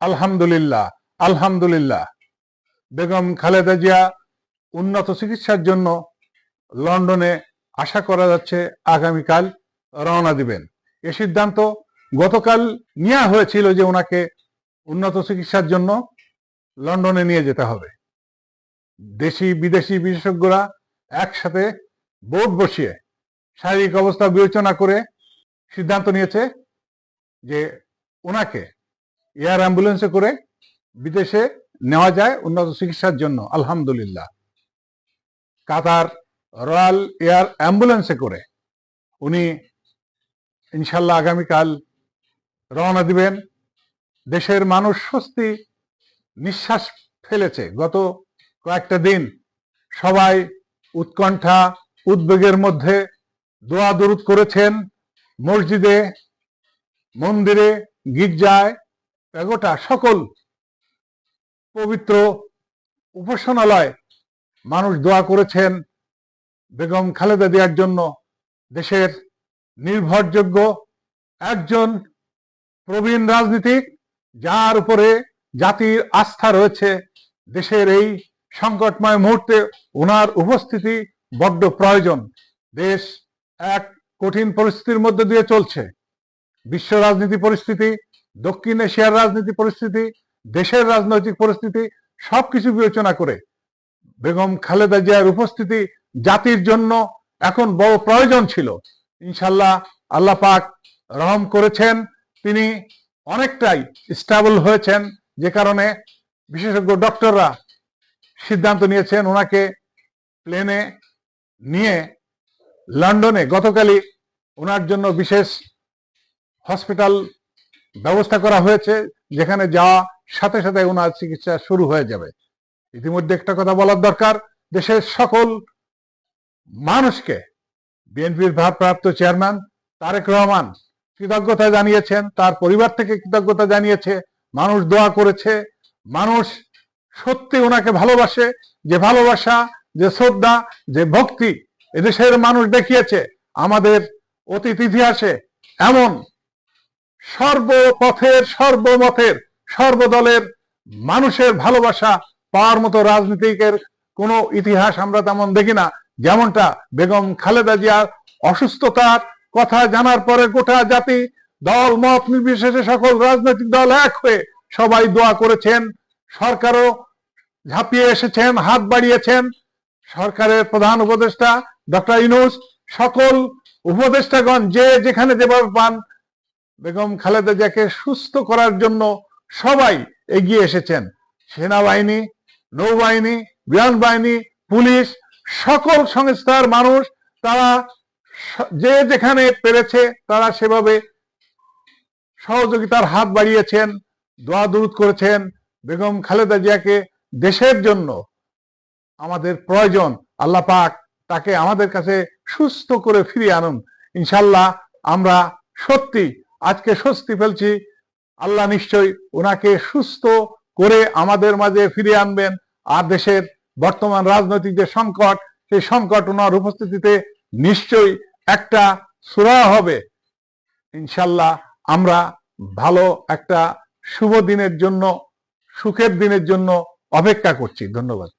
আলহামদুলিল্লাহ আলহামদুলিল্লাহ। বেগম খালেদা জিয়া উন্নত চিকিৎসার জন্য লন্ডনে আশা করা যাচ্ছে আগামীকাল রওনা দিবেন। এ সিদ্ধান্ত গতকাল নেওয়া হয়েছিল যে ওনাকে উন্নত চিকিৎসার জন্য লন্ডনে নিয়ে যেতে হবে। দেশি, বিদেশি বিশেষজ্ঞরা একসাথে বোর্ড বসিয়ে শারীরিক অবস্থা বিবেচনা করে সিদ্ধান্ত নিয়েছে যে ওনাকে এয়ার অ্যাম্বুলেন্সে করে বিদেশে নেওয়া যায় উন্নত চিকিৎসার জন্য, আলহামদুলিল্লাহ। কাতার রয়্যাল এয়ার অ্যাম্বুলেন্সে করে উনি ইনশাল্লাহ আগামীকাল রওনা দিবেন। দেশের মানুষ স্বস্তি, নিঃশ্বাস ফেলেছে। গত কয়েকটা দিন সবাই উৎকণ্ঠা, উদ্বেগের মধ্যে দোয়া দরুদ করেছেন। মসজিদে, মন্দিরে, গির্জায় গোটা সকল পবিত্র উপাসনালয় মানুষ দোয়া করেছেন বেগম খালেদা জিয়ার জন্য দেশের নির্ভরযোগ্য একজন প্রবীণ রাজনীতিক যার উপরে জাতির আস্থা রয়েছে দেশের এই সংকটময় মুহূর্তে ওনার উপস্থিতি বড্ড প্রয়োজন। দেশ এক কঠিন পরিস্থিতির মধ্যে দিয়ে চলছে। বিশ্ব রাজনীতি পরিস্থিতি দক্ষিণ এশিয়ার রাজনীতি পরিস্থিতি, দেশের রাজনৈতিক পরিস্থিতি, সবকিছু বিবেচনা করে বেগম খালেদা জিয়ার উপস্থিতি জাতির জন্য এখন বড় প্রয়োজন ছিল। ইনশাল্লাহ আল্লাহ পাক রহম করেছেন। তিনি অনেকটাই স্টেবল হয়েছেন যে কারণে বিশেষজ্ঞ ডক্টররা সিদ্ধান্ত নিয়েছেন ওনাকে প্লেনে নিয়ে লন্ডনে। গতকালই ওনার জন্য বিশেষ হসপিটাল ব্যবস্থা করা হয়েছে, যেখানে যাওয়া সাথে সাথে ওনার চিকিৎসা শুরু হয়ে যাবে। ইতিমধ্যে একটা কথা বলার দরকার, দেশের সকল মানুষকে বিএনপির ভারপ্রাপ্ত চেয়ারম্যান তারেক রহমান কৃতজ্ঞতা জানিয়েছেন, তার পরিবার থেকে কৃতজ্ঞতা জানিয়েছে, মানুষ দোয়া করেছে, মানুষ সত্যি ওনাকে ভালোবাসে, যে ভালোবাসা, যে শ্রদ্ধা, যে ভক্তি এদেশের মানুষ দেখিয়েছে, আমাদের অতীত ইতিহাসে এমন সর্বপথের সর্বমতের সর্বদলের মানুষের ভালোবাসা পাওয়ার মতো রাজনীতিকের কোনো ইতিহাস আমরা তেমন দেখি না। যেমনটা বেগম খালেদা জিয়ার অসুস্থতার কথা জানার পরে গোটা জাতি দল, মত নির্বিশেষে সকল রাজনৈতিক দল এক হয়ে সবাই দোয়া করেছেন। সরকারও ঝাঁপিয়ে এসেছেন, হাত বাড়িয়েছেন। সরকারের প্রধান উপদেষ্টা ডক্টর ইনুস সকল উপদেষ্টাগণ যে যেখানে যেভাবে পান বেগম খালেদা জিয়াকে সুস্থ করার জন্য সবাই এগিয়ে এসেছেন। সেনাবাহিনী, নৌবাহিনী বিমান বাহিনী পুলিশ, সকল সংস্থার মানুষ, তারা যে যেখানে পেরেছে, তারা সেভাবে সহযোগিতার হাত বাড়িয়েছেন, দোয়া দূত করেছেন। বেগম খালেদা জিয়াকে দেশের জন্য আমাদের প্রয়োজন, আল্লাহ পাক তাকে আমাদের কাছে সুস্থ করে ফিরিয়ে আনুন। ইনশাল্লাহ আমরা সত্যি আজকে স্বস্তি ফেলছি। আল্লাহ নিশ্চয়ই ওনাকে সুস্থ করে আমাদের মাঝে ফিরিয়ে আনবেন। আর দেশের বর্তমান রাজনৈতিক যে সংকট, সেই সংকট ওনার উপস্থিতিতে নিশ্চয়ই একটা সুরা হবে। ইনশাল্লাহ আমরা ভালো একটা শুভ দিনের জন্য, সুখের দিনের জন্য অপেক্ষা করছি। ধন্যবাদ।